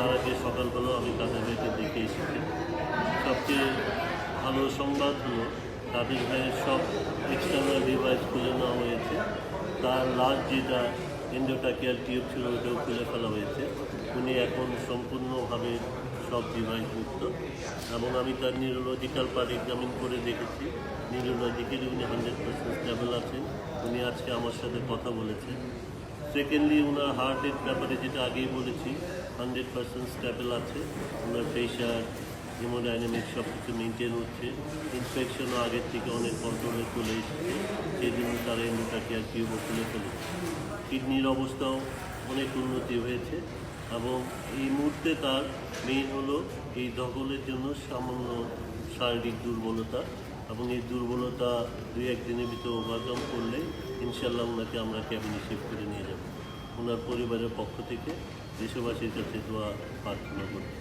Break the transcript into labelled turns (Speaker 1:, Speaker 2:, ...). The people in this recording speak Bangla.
Speaker 1: তার আগে সকালবেলাও আমি তাদের ভাইকে দেখে এসেছি, সবচেয়ে ভালো সংবাদ হলো, তাদের ভাইয়ের সব এক্সটার্নাল ডিভাইস খুলে নেওয়া হয়েছে। তার লাস্ট যেটা এন্ডোটাকিয়াল টিউব ছিল, ওটাও খুলে ফেলা হয়েছে। উনি এখন সম্পূর্ণভাবে সব ডিভাইস মুক্ত। এবং আমি তার নিউরোলজিক্যাল পার্ট এক্সামিন করে দেখেছি। নিউরোলজিক্যালি উনি হান্ড্রেড পার্সেন্ট স্টেবল আছেন। উনি আজকে আমার সাথে কথা বলেছেন। সেকেন্ডলি ওনার হার্টের ব্যাপারে যেটা আগেই বলেছি হান্ড্রেড পার্সেন্ট স্টেবল আছে। ওনার প্রেশার হিমোডাইনামিক সব কিছু মেনটেন হচ্ছে ইনফেকশনও আগের থেকে অনেক কন্ট্রোলে চলে এসেছে। সেই জন্য তারা এন্ডোটাকিয়ার টিউবও খুলে ফেলেছে কিডনির অবস্থাও অনেক উন্নতি হয়েছে এবং এই মুহূর্তে তার মেইন হলো এই দখলের জন্য সামান্য শারীরিক দুর্বলতা এবং এই দুর্বলতা দুই একদিনের ভিতরে ওভারকাম করলে ইনশাল্লাহ ওনাকে আমরা ক্যাবিনে শিফট করে নিয়ে ওনার পরিবারের পক্ষ থেকে দেশবাসীর কাছে দোয়া প্রার্থনা করছি।